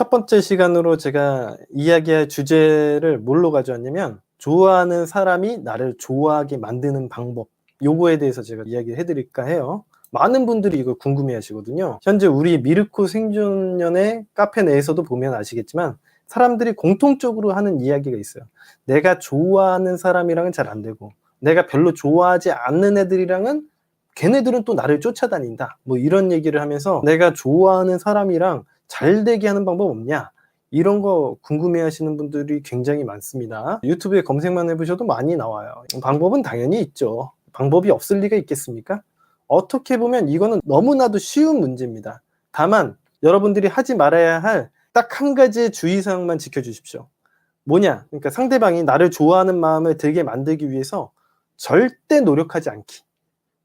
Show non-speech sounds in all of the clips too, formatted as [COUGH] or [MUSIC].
첫 번째 시간으로 제가 이야기할 주제를 뭘로 가져왔냐면 좋아하는 사람이 나를 좋아하게 만드는 방법 요거에 대해서 제가 이야기를 해드릴까 해요. 많은 분들이 이거 궁금해 하시거든요. 현재 우리 미르코 생존연의 카페 내에서도 보면 아시겠지만 사람들이 공통적으로 하는 이야기가 있어요. 내가 좋아하는 사람이랑은 잘 안 되고 내가 별로 좋아하지 않는 애들이랑은 걔네들은 또 나를 쫓아다닌다. 뭐 이런 얘기를 하면서 내가 좋아하는 사람이랑 잘 되게 하는 방법 없냐? 이런 거 궁금해 하시는 분들이 굉장히 많습니다. 유튜브에 검색만 해보셔도 많이 나와요. 방법은 당연히 있죠. 방법이 없을 리가 있겠습니까? 어떻게 보면 이거는 너무나도 쉬운 문제입니다. 다만 여러분들이 하지 말아야 할 딱 한 가지의 주의사항만 지켜주십시오. 뭐냐? 그러니까 상대방이 나를 좋아하는 마음을 들게 만들기 위해서 절대 노력하지 않기.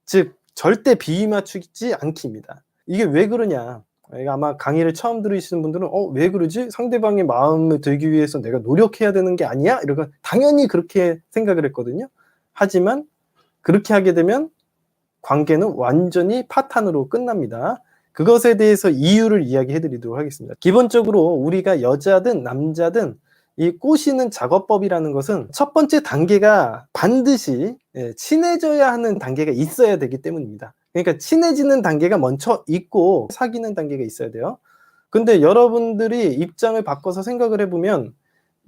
즉, 절대 비위 맞추지 않기입니다. 이게 왜 그러냐? 이거 아마 강의를 처음 들으시는 분들은 어, 왜 그러지? 상대방의 마음을 들기 위해서 내가 노력해야 되는 게 아니야? 이러고 당연히 그렇게 생각을 했거든요. 하지만 그렇게 하게 되면 관계는 완전히 파탄으로 끝납니다. 그것에 대해서 이유를 이야기해 드리도록 하겠습니다. 기본적으로 우리가 여자든 남자든 이 꼬시는 작업법이라는 것은 첫 번째 단계가 반드시 예, 친해져야 하는 단계가 있어야 되기 때문입니다. 그러니까 친해지는 단계가 먼저 있고 사귀는 단계가 있어야 돼요. 근데 여러분들이 입장을 바꿔서 생각을 해보면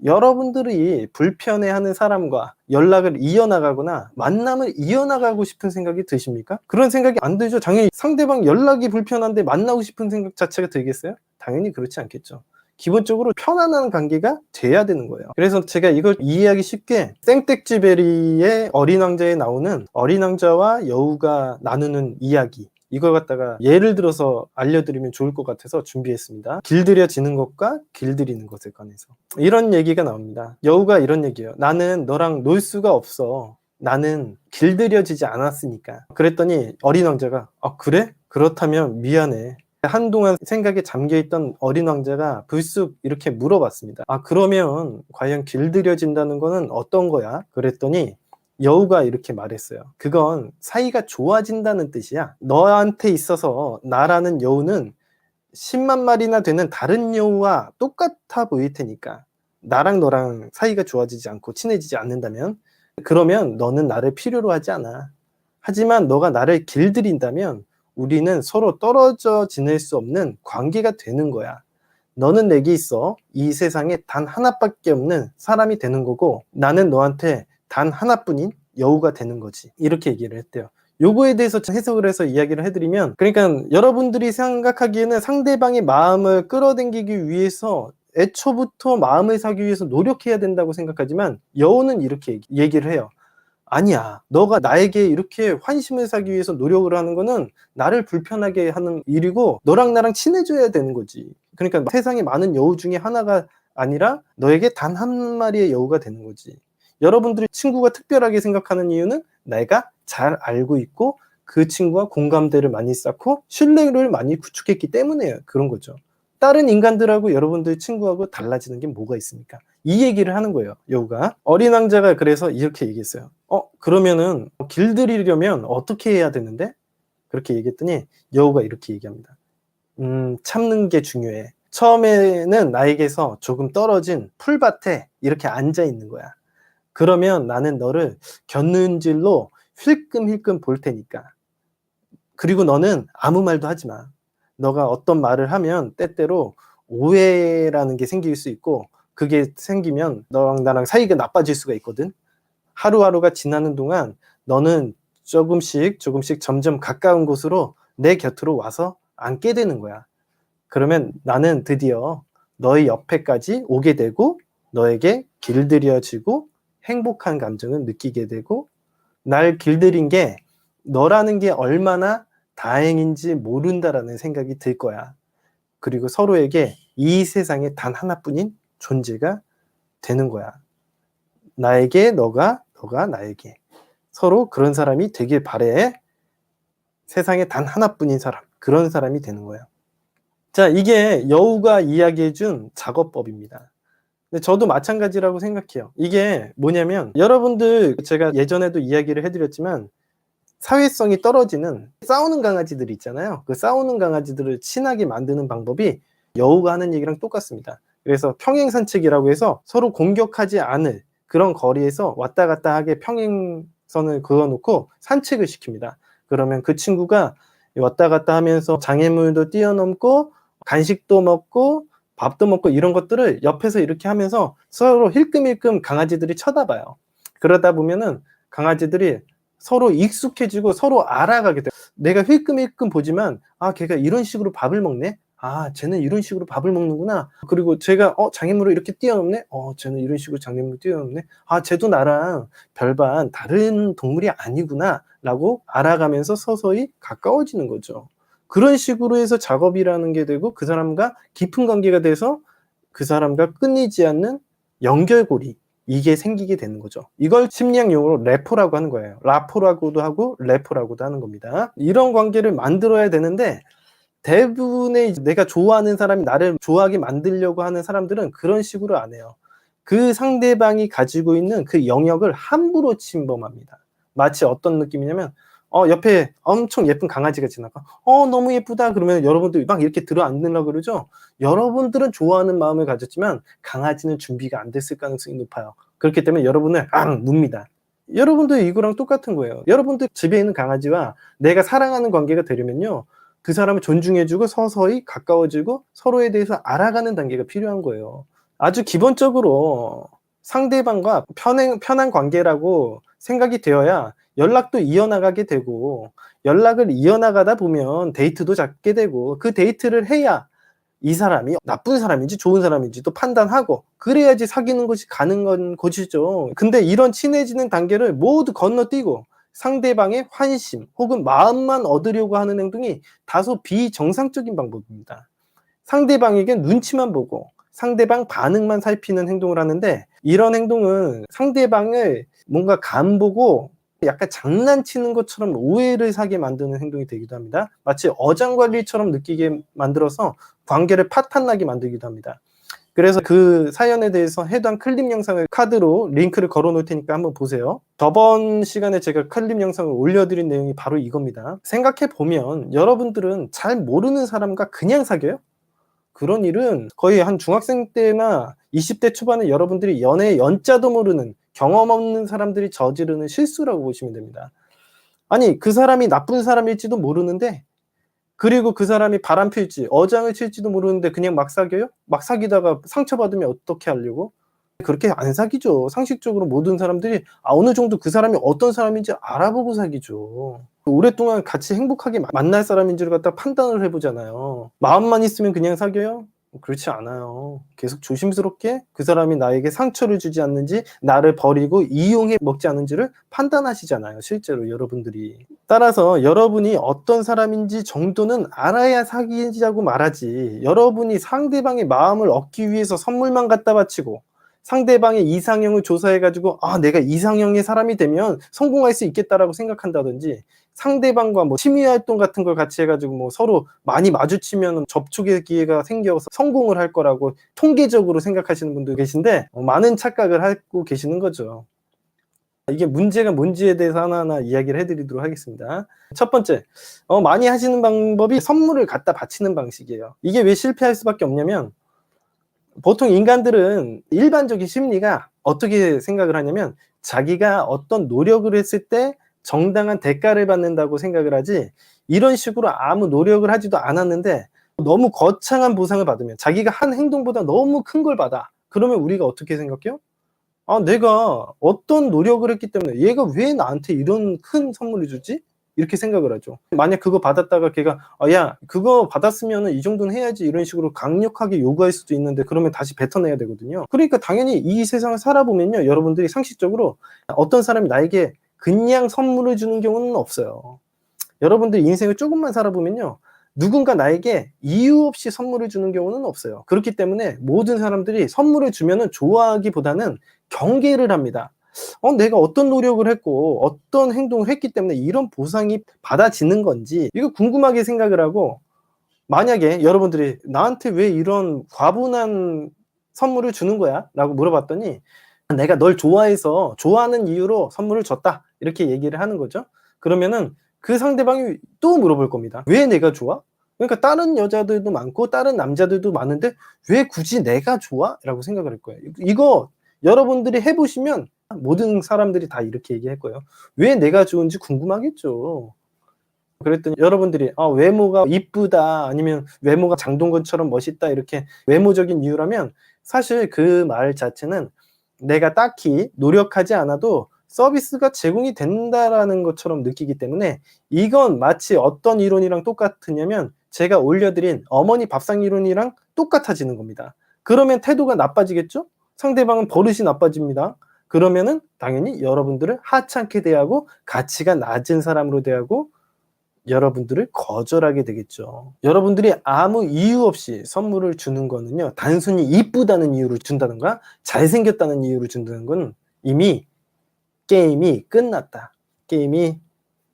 여러분들이 불편해하는 사람과 연락을 이어나가거나 만남을 이어나가고 싶은 생각이 드십니까? 그런 생각이 안 들죠. 당연히 상대방 연락이 불편한데 만나고 싶은 생각 자체가 들겠어요? 당연히 그렇지 않겠죠. 기본적으로 편안한 관계가 돼야 되는 거예요. 그래서 제가 이걸 이해하기 쉽게 생택지베리의 어린 왕자에 나오는 어린 왕자와 여우가 나누는 이야기 이걸 갖다가 예를 들어서 알려드리면 좋을 것 같아서 준비했습니다. 길들여지는 것과 길들이는 것에 관해서 이런 얘기가 나옵니다. 여우가 이런 얘기예요. 나는 너랑 놀 수가 없어. 나는 길들여지지 않았으니까. 그랬더니 어린 왕자가 아 그래? 그렇다면 미안해. 한동안 생각에 잠겨있던 어린 왕자가 불쑥 이렇게 물어봤습니다. 아, 그러면 과연 길들여진다는 거는 어떤 거야? 그랬더니 여우가 이렇게 말했어요. 그건 사이가 좋아진다는 뜻이야. 너한테 있어서 나라는 여우는 10만 마리나 되는 다른 여우와 똑같아 보일 테니까. 나랑 너랑 사이가 좋아지지 않고 친해지지 않는다면 그러면 너는 나를 필요로 하지 않아. 하지만 너가 나를 길들인다면 우리는 서로 떨어져 지낼 수 없는 관계가 되는 거야. 너는 내게 있어. 이 세상에 단 하나밖에 없는 사람이 되는 거고 나는 너한테 단 하나뿐인 여우가 되는 거지. 이렇게 얘기를 했대요. 요거에 대해서 해석을 해서 이야기를 해드리면 그러니까 여러분들이 생각하기에는 상대방의 마음을 끌어당기기 위해서 애초부터 마음을 사기 위해서 노력해야 된다고 생각하지만 여우는 이렇게 얘기를 해요. 아니야. 너가 나에게 이렇게 환심을 사기 위해서 노력을 하는 거는 나를 불편하게 하는 일이고 너랑 나랑 친해져야 되는 거지. 그러니까 세상에 많은 여우 중에 하나가 아니라 너에게 단 한 마리의 여우가 되는 거지. 여러분들이 친구가 특별하게 생각하는 이유는 내가 잘 알고 있고 그 친구와 공감대를 많이 쌓고 신뢰를 많이 구축했기 때문에 그런 거죠. 다른 인간들하고 여러분들 친구하고 달라지는 게 뭐가 있습니까? 이 얘기를 하는 거예요, 여우가. 어린 왕자가 그래서 이렇게 얘기했어요. 어, 그러면은 길들이려면 어떻게 해야 되는데? 그렇게 얘기했더니 여우가 이렇게 얘기합니다. 음, 참는 게 중요해. 처음에는 나에게서 조금 떨어진 풀밭에 이렇게 앉아 있는 거야. 그러면 나는 너를 곁눈질로 힐끔힐끔 볼 테니까. 그리고 너는 아무 말도 하지 마. 너가 어떤 말을 하면 때때로 오해라는 게 생길 수 있고 그게 생기면 너랑 나랑 사이가 나빠질 수가 있거든. 하루하루가 지나는 동안 너는 조금씩 조금씩 점점 가까운 곳으로 내 곁으로 와서 앉게 되는 거야. 그러면 나는 드디어 너의 옆에까지 오게 되고 너에게 길들여지고 행복한 감정을 느끼게 되고 날 길들인 게 너라는 게 얼마나 다행인지 모른다라는 생각이 들 거야. 그리고 서로에게 이 세상에 단 하나뿐인 존재가 되는 거야. 나에게 너가 너가 나에게 서로 그런 사람이 되길 바래. 세상에 단 하나뿐인 사람 그런 사람이 되는 거야. 자 이게 여우가 이야기해준 작업법입니다. 근데 저도 마찬가지라고 생각해요. 이게 뭐냐면 여러분들 제가 예전에도 이야기를 해드렸지만 사회성이 떨어지는 싸우는 강아지들 있잖아요. 그 싸우는 강아지들을 친하게 만드는 방법이 여우가 하는 얘기랑 똑같습니다. 그래서 평행 산책이라고 해서 서로 공격하지 않을 그런 거리에서 왔다 갔다 하게 평행선을 그어놓고 산책을 시킵니다. 그러면 그 친구가 왔다 갔다 하면서 장애물도 뛰어넘고 간식도 먹고 밥도 먹고 이런 것들을 옆에서 이렇게 하면서 서로 힐끔힐끔 강아지들이 쳐다봐요. 그러다 보면은 강아지들이 서로 익숙해지고 서로 알아가게 돼요. 내가 힐끔힐끔 보지만 아 걔가 이런 식으로 밥을 먹네. 아 쟤는 이런 식으로 밥을 먹는구나. 그리고 제가 어 장애물을 이렇게 뛰어넘네. 어 쟤는 이런 식으로 장애물을 뛰어넘네. 아 쟤도 나랑 별반 다른 동물이 아니구나 라고 알아가면서 서서히 가까워지는 거죠. 그런 식으로 해서 작업이라는 게 되고 그 사람과 깊은 관계가 돼서 그 사람과 끊이지 않는 연결고리 이게 생기게 되는 거죠. 이걸 심리학 용어로 레포라고 하는 거예요. 라포라고도 하고 레포라고도 하는 겁니다. 이런 관계를 만들어야 되는데 대부분의 내가 좋아하는 사람이 나를 좋아하게 만들려고 하는 사람들은 그런 식으로 안 해요. 그 상대방이 가지고 있는 그 영역을 함부로 침범합니다. 마치 어떤 느낌이냐면 어 옆에 엄청 예쁜 강아지가 지나가 어 너무 예쁘다. 그러면 여러분들 막 이렇게 들어 앉으려고 그러죠? 여러분들은 좋아하는 마음을 가졌지만 강아지는 준비가 안 됐을 가능성이 높아요. 그렇기 때문에 여러분을 앙 뭅니다. 여러분들 이거랑 똑같은 거예요. 여러분들 집에 있는 강아지와 내가 사랑하는 관계가 되려면요 그 사람을 존중해주고 서서히 가까워지고 서로에 대해서 알아가는 단계가 필요한 거예요 아주 기본적으로 상대방과 편한, 편한 관계라고 생각이 되어야 연락도 이어나가게 되고 연락을 이어나가다 보면 데이트도 잡게 되고 그 데이트를 해야 이 사람이 나쁜 사람인지 좋은 사람인지 또 판단하고 그래야지 사귀는 것이 가능한 것이죠. 근데 이런 친해지는 단계를 모두 건너뛰고 상대방의 환심 혹은 마음만 얻으려고 하는 행동이 다소 비정상적인 방법입니다. 상대방에게 눈치만 보고 상대방 반응만 살피는 행동을 하는데 이런 행동은 상대방을 뭔가 간보고 약간 장난치는 것처럼 오해를 사게 만드는 행동이 되기도 합니다. 마치 어장관리처럼 느끼게 만들어서 관계를 파탄나게 만들기도 합니다. 그래서 그 사연에 대해서 해당 클립 영상을 카드로 링크를 걸어 놓을 테니까 한번 보세요. 저번 시간에 제가 클립 영상을 올려드린 내용이 바로 이겁니다. 생각해 보면 여러분들은 잘 모르는 사람과 그냥 사겨요? 그런 일은 거의 한 중학생 때나 20대 초반에 여러분들이 연애 연자도 모르는 경험 없는 사람들이 저지르는 실수라고 보시면 됩니다. 아니, 그 사람이 나쁜 사람일지도 모르는데, 그리고 그 사람이 바람 필지, 어장을 칠지도 모르는데 그냥 막 사겨요? 막 사귀다가 상처받으면 어떻게 하려고? 그렇게 안 사귀죠. 상식적으로 모든 사람들이 아, 어느 정도 그 사람이 어떤 사람인지 알아보고 사귀죠. 오랫동안 같이 행복하게 만날 사람인지를 갖다 판단을 해보잖아요. 마음만 있으면 그냥 사겨요? 그렇지 않아요. 계속 조심스럽게 그 사람이 나에게 상처를 주지 않는지 나를 버리고 이용해 먹지 않는지를 판단하시잖아요. 실제로 여러분들이. 따라서 여러분이 어떤 사람인지 정도는 알아야 사귀자고 말하지. 여러분이 상대방의 마음을 얻기 위해서 선물만 갖다 바치고 상대방의 이상형을 조사해가지고 아 내가 이상형의 사람이 되면 성공할 수 있겠다라고 생각한다든지 상대방과 뭐 취미 활동 같은 걸 같이 해가지고 뭐 서로 많이 마주치면 접촉의 기회가 생겨서 성공을 할 거라고 통계적으로 생각하시는 분도 계신데 어, 많은 착각을 하고 계시는 거죠. 이게 문제가 뭔지에 대해서 하나하나 이야기를 해드리도록 하겠습니다. 첫 번째, 어, 많이 하시는 방법이 선물을 갖다 바치는 방식이에요. 이게 왜 실패할 수밖에 없냐면 보통 인간들은 일반적인 심리가 어떻게 생각을 하냐면 자기가 어떤 노력을 했을 때 정당한 대가를 받는다고 생각을 하지 이런 식으로 아무 노력을 하지도 않았는데 너무 거창한 보상을 받으면 자기가 한 행동보다 너무 큰 걸 받아 그러면 우리가 어떻게 생각해요? 아 내가 어떤 노력을 했기 때문에 얘가 왜 나한테 이런 큰 선물을 주지? 이렇게 생각을 하죠. 만약 그거 받았다가 걔가 아, 야 그거 받았으면 이 정도는 해야지 이런 식으로 강력하게 요구할 수도 있는데 그러면 다시 뱉어내야 되거든요. 그러니까 당연히 이 세상을 살아보면요 여러분들이 상식적으로 어떤 사람이 나에게 그냥 선물을 주는 경우는 없어요. 여러분들 인생을 조금만 살아보면요. 누군가 나에게 이유 없이 선물을 주는 경우는 없어요. 그렇기 때문에 모든 사람들이 선물을 주면은 좋아하기보다는 경계를 합니다. 어, 내가 어떤 노력을 했고 어떤 행동을 했기 때문에 이런 보상이 받아지는 건지 이거 궁금하게 생각을 하고 만약에 여러분들이 나한테 왜 이런 과분한 선물을 주는 거야? 라고 물어봤더니 내가 널 좋아해서 좋아하는 이유로 선물을 줬다. 이렇게 얘기를 하는 거죠. 그러면은 그 상대방이 또 물어볼 겁니다. 왜 내가 좋아? 그러니까 다른 여자들도 많고 다른 남자들도 많은데 왜 굳이 내가 좋아? 라고 생각을 할 거예요. 이거 여러분들이 해보시면 모든 사람들이 다 이렇게 얘기할 거예요. 왜 내가 좋은지 궁금하겠죠. 그랬더니 여러분들이 아, 외모가 이쁘다 아니면 외모가 장동건처럼 멋있다 이렇게 외모적인 이유라면 사실 그 말 자체는 내가 딱히 노력하지 않아도 서비스가 제공이 된다라는 것처럼 느끼기 때문에 이건 마치 어떤 이론이랑 똑같으냐면 제가 올려드린 어머니 밥상 이론이랑 똑같아지는 겁니다. 그러면 태도가 나빠지겠죠? 상대방은 버릇이 나빠집니다. 그러면은 당연히 여러분들을 하찮게 대하고 가치가 낮은 사람으로 대하고 여러분들을 거절하게 되겠죠. 여러분들이 아무 이유 없이 선물을 주는 거는요, 단순히 이쁘다는 이유로 준다든가, 잘생겼다는 이유로 준다는 건 이미 게임이 끝났다. 게임이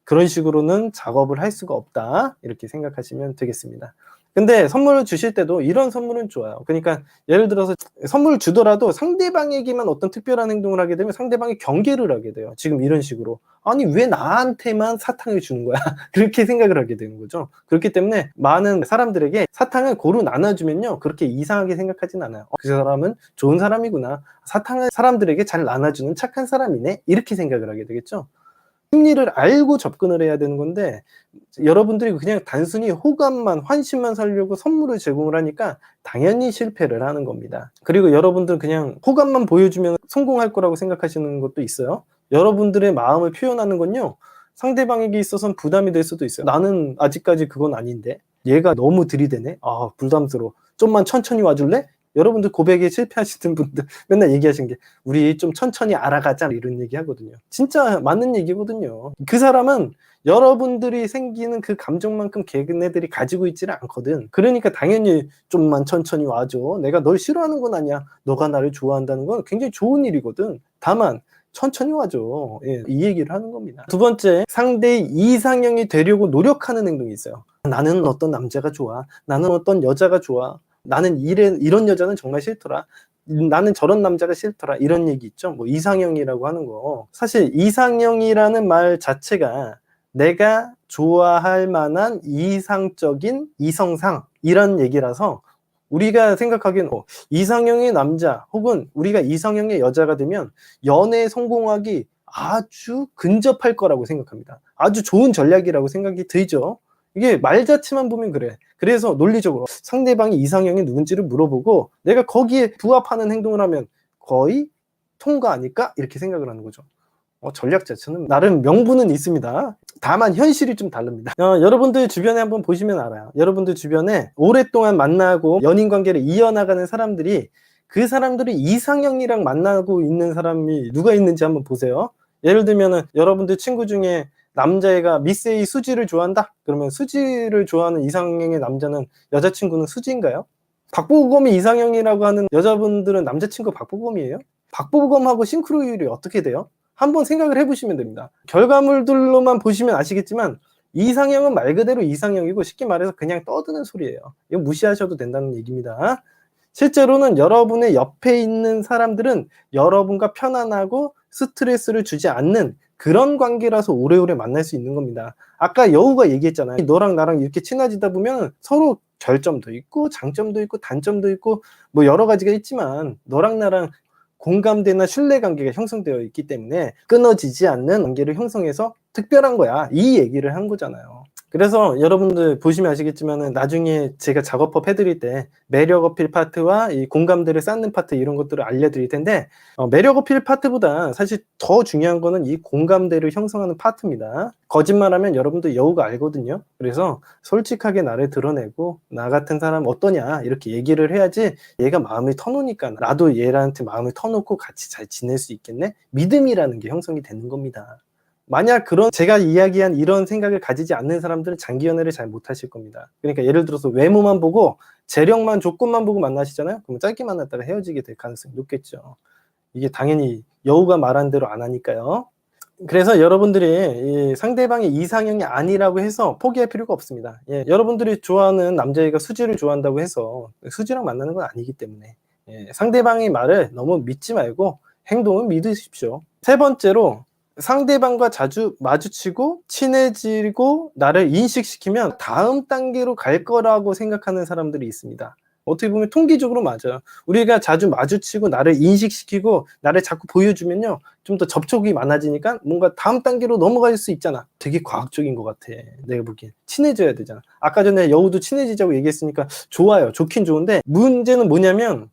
그런 식으로는 작업을 할 수가 없다. 이렇게 생각하시면 되겠습니다. 근데 선물을 주실 때도 이런 선물은 좋아요. 그러니까 예를 들어서 선물을 주더라도 상대방에게만 어떤 특별한 행동을 하게 되면 상대방이 경계를 하게 돼요. 지금 이런 식으로. 아니, 왜 나한테만 사탕을 주는 거야? [LAUGHS] 그렇게 생각을 하게 되는 거죠. 그렇기 때문에 많은 사람들에게 사탕을 고루 나눠주면요. 그렇게 이상하게 생각하진 않아요. 어, 그 사람은 좋은 사람이구나. 사탕을 사람들에게 잘 나눠주는 착한 사람이네. 이렇게 생각을 하게 되겠죠. 심리를 알고 접근을 해야 되는 건데 여러분들이 그냥 단순히 호감만 환심만 살려고 선물을 제공을 하니까 당연히 실패를 하는 겁니다. 그리고 여러분들 그냥 호감만 보여주면 성공할 거라고 생각하시는 것도 있어요. 여러분들의 마음을 표현하는 건요. 상대방에게 있어서는 부담이 될 수도 있어요. 나는 아직까지 그건 아닌데 얘가 너무 들이대네. 아 부담스러워. 좀만 천천히 와줄래? 여러분들 고백에 실패하시는 [LAUGHS] 분들 맨날 얘기하신 게 우리 좀 천천히 알아가자 이런 얘기 하거든요. 진짜 맞는 얘기거든요. 그 사람은 여러분들이 생기는 그 감정만큼 걔네들이 가지고 있지를 않거든. 그러니까 당연히 좀만 천천히 와줘. 내가 널 싫어하는 건 아니야. 너가 나를 좋아한다는 건 굉장히 좋은 일이거든. 다만 천천히 와줘. 예, 이 얘기를 하는 겁니다. 두 번째, 상대의 이상형이 되려고 노력하는 행동이 있어요. 나는 어떤 남자가 좋아. 나는 어떤 여자가 좋아. 나는 이래, 이런 여자는 정말 싫더라. 나는 저런 남자가 싫더라. 이런 얘기 있죠. 뭐 이상형이라고 하는 거. 사실 이상형이라는 말 자체가 내가 좋아할 만한 이상적인 이성상 이런 얘기라서 우리가 생각하기엔 어, 이상형의 남자 혹은 우리가 이상형의 여자가 되면 연애에 성공하기 아주 근접할 거라고 생각합니다. 아주 좋은 전략이라고 생각이 들죠. 이게 말 자체만 보면 그래. 그래서 논리적으로 상대방이 이상형이 누군지를 물어보고 내가 거기에 부합하는 행동을 하면 거의 통과 아닐까? 이렇게 생각을 하는 거죠. 어, 전략 자체는 나름 명분은 있습니다. 다만 현실이 좀 다릅니다. 어, 여러분들 주변에 한번 보시면 알아요. 여러분들 주변에 오랫동안 만나고 연인 관계를 이어나가는 사람들이 그 사람들이 이상형이랑 만나고 있는 사람이 누가 있는지 한번 보세요. 예를 들면은 여러분들 친구 중에 남자애가 A 수지를 좋아한다? 그러면 수지를 좋아하는 이상형의 남자는 여자친구는 수지인가요? 박보검이 이상형이라고 하는 여자분들은 남자친구 박보검이에요? 박보검하고 싱크로율이 어떻게 돼요? 한번 생각을 해보시면 됩니다. 결과물들로만 보시면 아시겠지만 이상형은 말 그대로 이상형이고 쉽게 말해서 그냥 떠드는 소리예요. 이거 무시하셔도 된다는 얘기입니다. 실제로는 여러분의 옆에 있는 사람들은 여러분과 편안하고 스트레스를 주지 않는 그런 관계라서 오래오래 만날 수 있는 겁니다. 아까 여우가 얘기했잖아요. 너랑 나랑 이렇게 친해지다 보면 서로 결점도 있고 장점도 있고 단점도 있고 뭐 여러 가지가 있지만 너랑 나랑 공감대나 신뢰 관계가 형성되어 있기 때문에 끊어지지 않는 관계를 형성해서 특별한 거야. 이 얘기를 한 거잖아요. 그래서 여러분들 보시면 아시겠지만 나중에 제가 작업법 해드릴 때 매력 어필 파트와 이 공감대를 쌓는 파트 이런 것들을 알려드릴 텐데 어, 매력 어필 파트보다 사실 더 중요한 거는 이 공감대를 형성하는 파트입니다. 거짓말하면 여러분들 여우가 알거든요. 그래서 솔직하게 나를 드러내고 나 같은 사람 어떠냐 이렇게 얘기를 해야지 얘가 마음을 터놓으니까 나도 얘한테 마음을 터놓고 같이 잘 지낼 수 있겠네 믿음이라는 게 형성이 되는 겁니다. 만약 그런 제가 이야기한 이런 생각을 가지지 않는 사람들은 장기 연애를 잘 못하실 겁니다. 그러니까 예를 들어서 외모만 보고 재력만 조건만 보고 만나시잖아요. 그럼 짧게 만났다가 헤어지게 될 가능성이 높겠죠. 이게 당연히 여우가 말한 대로 안 하니까요. 그래서 여러분들이 상대방이 이상형이 아니라고 해서 포기할 필요가 없습니다. 예, 여러분들이 좋아하는 남자애가 수지를 좋아한다고 해서 수지랑 만나는 건 아니기 때문에 예, 상대방의 말을 너무 믿지 말고 행동을 믿으십시오. 세 번째로 상대방과 자주 마주치고 친해지고 나를 인식시키면 다음 단계로 갈 거라고 생각하는 사람들이 있습니다. 어떻게 보면 통계적으로 맞아요. 우리가 자주 마주치고 나를 인식시키고 나를 자꾸 보여주면요. 좀 더 접촉이 많아지니까 뭔가 다음 단계로 넘어갈 수 있잖아. 되게 과학적인 것 같아. 내가 보기엔. 친해져야 되잖아. 아까 전에 여우도 친해지자고 얘기했으니까 좋아요. 좋긴 좋은데 문제는 뭐냐면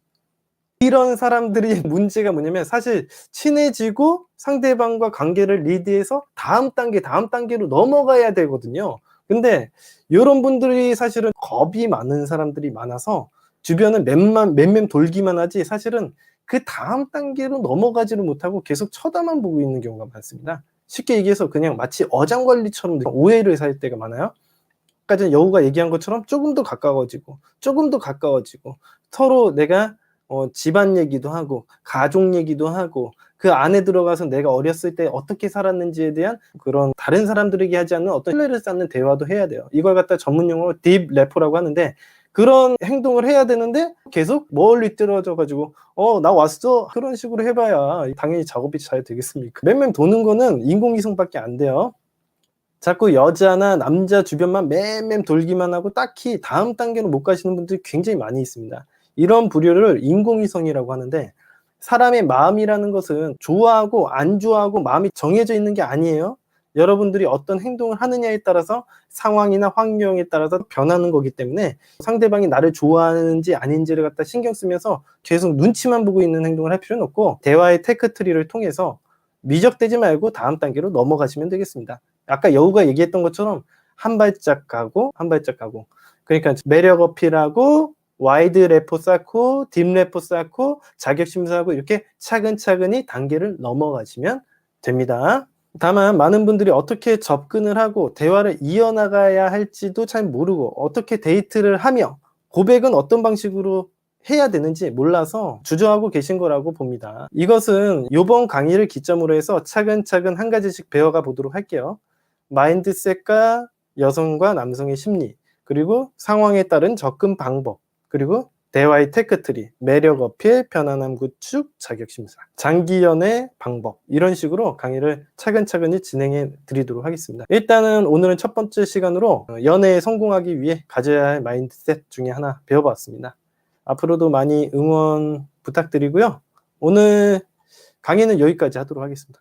이런 사람들이 [LAUGHS] 문제가 뭐냐면 사실 친해지고 상대방과 관계를 리드해서 다음 단계, 다음 단계로 넘어가야 되거든요. 근데 이런 분들이 사실은 겁이 많은 사람들이 많아서 주변은 맴만, 맴맴 돌기만 하지 사실은 그 다음 단계로 넘어가지를 못하고 계속 쳐다만 보고 있는 경우가 많습니다. 쉽게 얘기해서 그냥 마치 어장관리처럼 오해를 살 때가 많아요. 아까 전에 여우가 얘기한 것처럼 조금 더 가까워지고 조금 더 가까워지고 서로 내가 어, 집안 얘기도 하고 가족 얘기도 하고 그 안에 들어가서 내가 어렸을 때 어떻게 살았는지에 대한 그런 다른 사람들에게 하지 않는 어떤 신뢰를 쌓는 대화도 해야 돼요. 이걸 갖다 전문 용어로 딥 래퍼라고 하는데 그런 행동을 해야 되는데 계속 멀리 떨어져 가지고 어 나 왔어 그런 식으로 해봐야 당연히 작업이 잘 되겠습니까? 맴맴 도는 거는 인공위성밖에 안 돼요. 자꾸 여자나 남자 주변만 맴맴 돌기만 하고 딱히 다음 단계로 못 가시는 분들이 굉장히 많이 있습니다. 이런 부류를 인공위성이라고 하는데 사람의 마음이라는 것은 좋아하고 안 좋아하고 마음이 정해져 있는 게 아니에요. 여러분들이 어떤 행동을 하느냐에 따라서 상황이나 환경에 따라서 변하는 거기 때문에 상대방이 나를 좋아하는지 아닌지를 갖다 신경 쓰면서 계속 눈치만 보고 있는 행동을 할 필요는 없고 대화의 테크트리를 통해서 미적되지 말고 다음 단계로 넘어가시면 되겠습니다. 아까 여우가 얘기했던 것처럼 한 발짝 가고 한 발짝 가고 그러니까 매력 어필하고 와이드 래퍼 쌓고 딥 래퍼 쌓고 자격 심사하고 이렇게 차근차근히 단계를 넘어가시면 됩니다. 다만 많은 분들이 어떻게 접근을 하고 대화를 이어나가야 할지도 잘 모르고 어떻게 데이트를 하며 고백은 어떤 방식으로 해야 되는지 몰라서 주저하고 계신 거라고 봅니다. 이것은 이번 강의를 기점으로 해서 차근차근 한 가지씩 배워가 보도록 할게요. 마인드셋과 여성과 남성의 심리, 그리고 상황에 따른 접근 방법, 그리고 대화의 테크트리, 매력 어필, 편안함 구축, 자격 심사, 장기 연애 방법 이런 식으로 강의를 차근차근히 진행해 드리도록 하겠습니다. 일단은 오늘은 첫 번째 시간으로 연애에 성공하기 위해 가져야 할 마인드셋 중에 하나 배워봤습니다. 앞으로도 많이 응원 부탁드리고요. 오늘 강의는 여기까지 하도록 하겠습니다.